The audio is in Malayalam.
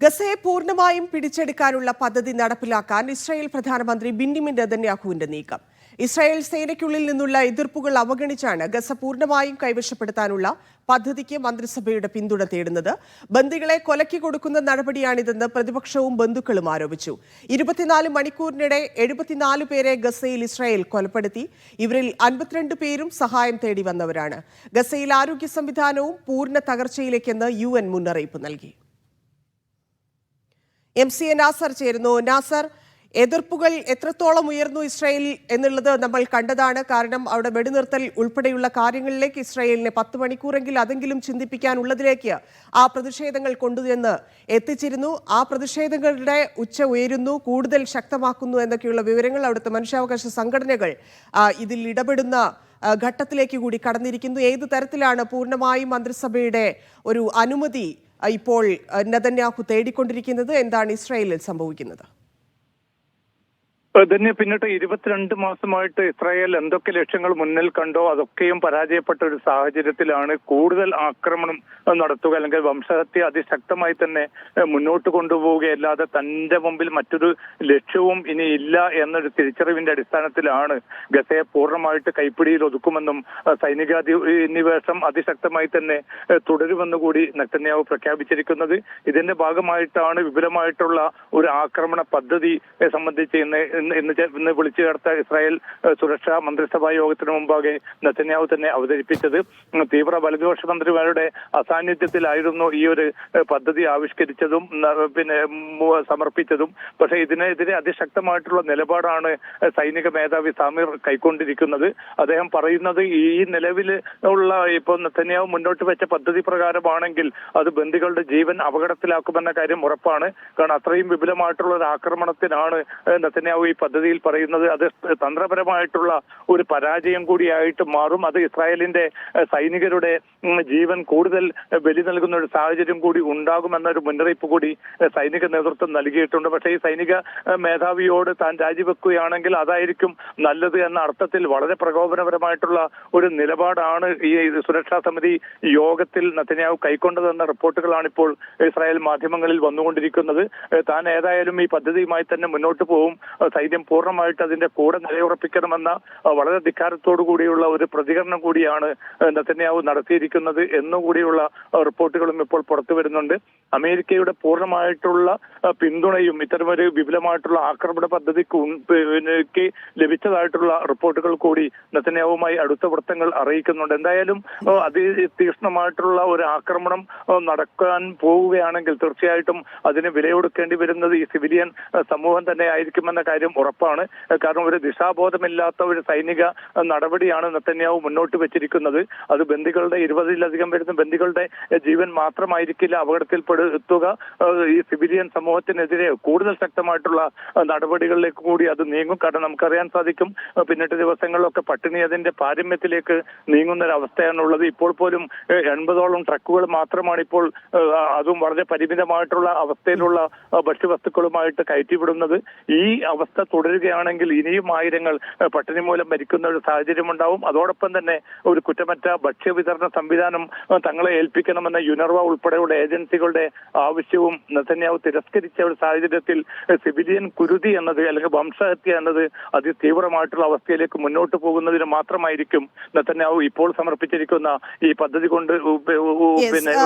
ഗസയെ പൂർണമായും പിടിച്ചെടുക്കാനുള്ള പദ്ധതി നടപ്പിലാക്കാൻ ഇസ്രായേൽ പ്രധാനമന്ത്രി ബിന്നിമിൻ നെതന്യാഹുവിന്റെ നീക്കം. ഇസ്രായേൽ സേനയ്ക്കുള്ളിൽ നിന്നുള്ള എതിർപ്പുകൾ അവഗണിച്ചാണ് ഗസ പൂർണമായും കൈവശപ്പെടുത്താനുള്ള പദ്ധതിക്ക് മന്ത്രിസഭയുടെ പിന്തുണ തേടുന്നത്. ബന്ദികളെ കൊലക്കി കൊടുക്കുന്ന നടപടിയാണിതെന്ന് പ്രതിപക്ഷവും ബന്ധുക്കളും ആരോപിച്ചു. ഇരുപത്തിനാല് മണിക്കൂറിനിടെ എഴുപത്തിനാല് പേരെ ഗസയിൽ ഇസ്രായേൽ കൊലപ്പെടുത്തി. ഇവരിൽ അൻപത്തിരണ്ട് പേരും സഹായം തേടി വന്നവരാണ്. ഗസയിൽ ആരോഗ്യ സംവിധാനവും പൂർണ തകർച്ചയിലേക്കെന്ന് യു മുന്നറിയിപ്പ് നൽകി. എം സി എ നാസർ ചേരുന്നു. നാസർ എതിർപ്പുകൾ എത്രത്തോളം ഉയർന്നു ഇസ്രായേൽ എന്നുള്ളത് നമ്മൾ കണ്ടതാണ്. കാരണം അവിടെ വെടിനിർത്തൽ ഉൾപ്പെടെയുള്ള കാര്യങ്ങളിലേക്ക് ഇസ്രായേലിനെ പത്ത് മണിക്കൂറെങ്കിൽ അതെങ്കിലും ചിന്തിപ്പിക്കാനുള്ളതിലേക്ക് ആ പ്രതിഷേധങ്ങൾ കൊണ്ടുചെന്ന് എത്തിച്ചിരുന്നു. ആ പ്രതിഷേധങ്ങളുടെ ഉച്ച ഉയരുന്നു കൂടുതൽ ശക്തമാക്കുന്നു എന്നൊക്കെയുള്ള വിവരങ്ങൾ അവിടുത്തെ മനുഷ്യാവകാശ സംഘടനകൾ ഇതിൽ ഇടപെടുന്ന ഘട്ടത്തിലേക്ക് കൂടി കടന്നിരിക്കുന്നു. ഏത് തരത്തിലാണ് പൂർണമായും മന്ത്രിസഭയുടെ ഒരു അനുമതി ഇപ്പോൾ നതന്യാഹു തേടിക്കൊണ്ടിരിക്കുന്നത് എന്താണ് ഇസ്രായേലിൽ സംഭവിക്കുന്നത്? തന്നെ പിന്നിട്ട് ഇരുപത്തിരണ്ട് മാസമായിട്ട് ഇസ്രായേൽ എന്തൊക്കെ ലക്ഷ്യങ്ങൾ മുന്നിൽ കണ്ടോ അതൊക്കെയും പരാജയപ്പെട്ട ഒരു സാഹചര്യത്തിലാണ് കൂടുതൽ ആക്രമണം നടത്തുക. അല്ലെങ്കിൽ വംശഹത്യ അതിശക്തമായി തന്നെ മുന്നോട്ട് കൊണ്ടുപോവുകയല്ലാതെ തന്റെ മുമ്പിൽ മറ്റൊരു ലക്ഷ്യവും ഇനി ഇല്ല എന്നൊരു തിരിച്ചറിവിന്റെ അടിസ്ഥാനത്തിലാണ് ഗസയെ പൂർണമായിട്ട് കൈപ്പിടിയിൽ ഒതുക്കുമെന്നും സൈനികാധിനിവേശം അതിശക്തമായി തന്നെ തുടരുമെന്ന് കൂടി നെത്തന്യാവ് പ്രഖ്യാപിച്ചിരിക്കുന്നത്. ഇതിന്റെ ഭാഗമായിട്ടാണ് വിപുലമായിട്ടുള്ള ഒരു ആക്രമണ പദ്ധതി സംബന്ധിച്ച് ഇന്ന് ഇന്ന് ഇന്ന് ഇന്ന് വിളിച്ചു ചേർത്ത ഇസ്രായേൽ സുരക്ഷാ മന്ത്രിസഭാ യോഗത്തിന് മുമ്പാകെ നെത്തന്യാവ് തന്നെ അവതരിപ്പിച്ചത്. തീവ്ര വലതുപക്ഷ മന്ത്രിമാരുടെ അസാന്നിധ്യത്തിലായിരുന്നു ഈ ഒരു പദ്ധതി ആവിഷ്കരിച്ചതും പിന്നെ സമർപ്പിച്ചതും. പക്ഷേ ഇതിനെതിരെ അതിശക്തമായിട്ടുള്ള നിലപാടാണ് സൈനിക മേധാവി സമീർ കൈക്കൊണ്ടിരിക്കുന്നത്. അദ്ദേഹം പറയുന്നത് ഈ നിലവിൽ ഉള്ള ഇപ്പോൾ നെത്തന്യാവ് മുന്നോട്ട് വെച്ച പദ്ധതി പ്രകാരമാണെങ്കിൽ അത് ബന്ദികളുടെ ജീവൻ അപകടത്തിലാക്കുമെന്ന കാര്യം ഉറപ്പാണ്. കാരണം അത്രയും വിപുലമായിട്ടുള്ള ഒരു ആക്രമണത്തിനാണ് ഏഹ്, നെത്തന്യാഹു ഈ പദ്ധതിയിൽ പറയുന്നത് അത് തന്ത്രപരമായിട്ടുള്ള ഒരു പരാജയം കൂടിയായിട്ട് മാറും. അത് ഇസ്രായേലിന്റെ സൈനികരുടെ ജീവൻ കൂടുതൽ ബലി നൽകുന്ന ഒരു സാഹചര്യം കൂടി ഉണ്ടാകുമെന്നൊരു മുന്നറിയിപ്പ് കൂടി സൈനിക നേതൃത്വം നൽകിയിട്ടുണ്ട്. പക്ഷേ ഈ സൈനിക മേധാവിയോട് താൻ രാജിവെക്കുകയാണെങ്കിൽ അതായിരിക്കും നല്ലത് എന്ന അർത്ഥത്തിൽ വളരെ പ്രകോപനപരമായിട്ടുള്ള ഒരു നിലപാടാണ് ഈ സുരക്ഷാ സമിതി യോഗത്തിൽ നത്തന്യാവ് കൈക്കൊണ്ടതെന്ന റിപ്പോർട്ടുകളാണ് ഇപ്പോൾ ഇസ്രായേൽ മാധ്യമങ്ങളിൽ വന്നുകൊണ്ടിരിക്കുന്നത്. താൻ ഏതായാലും ഈ പദ്ധതിയുമായി തന്നെ മുന്നോട്ട് പോകും സൈന്യം പൂർണമായിട്ട് അതിന്റെ കൂടെ നിലയുറപ്പിക്കണമെന്ന വളരെ ധിക്കാരത്തോടു കൂടിയുള്ള ഒരു പ്രതികരണം കൂടിയാണ് നത്തന്യാവ് നടത്തിയിരിക്കുന്നത് എന്നുകൂടിയുള്ള റിപ്പോർട്ടുകളും ഇപ്പോൾ പുറത്തു വരുന്നുണ്ട്. അമേരിക്കയുടെ പൂർണമായിട്ടുള്ള പിന്തുണയും ഇത്തരമൊരു വിപുലമായിട്ടുള്ള ആക്രമണ പദ്ധതിക്ക് ലഭിച്ചതായിട്ടുള്ള റിപ്പോർട്ടുകൾ കൂടി നത്തന്യാവുമായി അടുത്ത വൃത്തങ്ങൾ അറിയിക്കുന്നുണ്ട്. എന്തായാലും അതി അതിതീക്ഷ്ണമായിട്ടുള്ള ഒരു ആക്രമണം നടക്കാൻ പോവുകയാണെങ്കിൽ തീർച്ചയായിട്ടും അതിന് വിലയൊടുക്കേണ്ടി വരുന്നത് ഈ സിവിലിയൻ സമൂഹം തന്നെ ആയിരിക്കുമെന്ന കാര്യം ഉറപ്പാണ്. കാരണം ഒരു ദിശാബോധമില്ലാത്ത ഒരു സൈനിക നടപടിയാണ് നെത്തന്യാവ് മുന്നോട്ട് വെച്ചിരിക്കുന്നത്. അത് ബന്ദികളുടെ ഇരുപതിലധികം വരുന്ന ബന്ദികളുടെ ജീവൻ മാത്രമായിരിക്കില്ല അപകടത്തിൽപ്പെടുത്തുക. ഈ സിവിലിയൻ സമൂഹത്തിനെതിരെ കൂടുതൽ ശക്തമായിട്ടുള്ള നടപടികളിലേക്ക് കൂടി അത് നീങ്ങും. കാരണം നമുക്കറിയാൻ സാധിക്കും പിന്നിട്ട് ദിവസങ്ങളിലൊക്കെ പട്ടിണി അതിന്റെ പാരമ്യത്തിലേക്ക് നീങ്ങുന്ന ഒരു ഇപ്പോൾ പോലും എൺപതോളം ട്രക്കുകൾ മാത്രമാണ് ഇപ്പോൾ അതും വളരെ പരിമിതമായിട്ടുള്ള അവസ്ഥയിലുള്ള ഭക്ഷ്യവസ്തുക്കളുമായിട്ട് കയറ്റിവിടുന്നത്. ഈ അവസ്ഥ തുടരുകയാണെങ്കിൽ ഇനിയും ആയിരങ്ങൾ പട്ടിണി മൂലം മരിക്കുന്ന ഒരു സാഹചര്യം ഉണ്ടാവും അതോടൊപ്പം തന്നെ ഒരു കുറ്റമറ്റ ഭക്ഷ്യവിതരണ സംവിധാനം തങ്ങളെ ഏൽപ്പിക്കണമെന്ന യുനർവ ഉൾപ്പെടെയുള്ള ഏജൻസികളുടെ ആവശ്യവും നെതന്യാവ് തിരസ്കരിച്ച ഒരു സാഹചര്യത്തിൽ സിവിലിയൻ കുരുതി എന്നത് അല്ലെങ്കിൽ വംശഹത്യ എന്നത് അതിതീവ്രമായിട്ടുള്ള അവസ്ഥയിലേക്ക് മുന്നോട്ട് പോകുന്നതിന് മാത്രമായിരിക്കും നെതന്യാവ് ഇപ്പോൾ സമർപ്പിച്ചിരിക്കുന്ന ഈ പദ്ധതി കൊണ്ട് പിന്നെ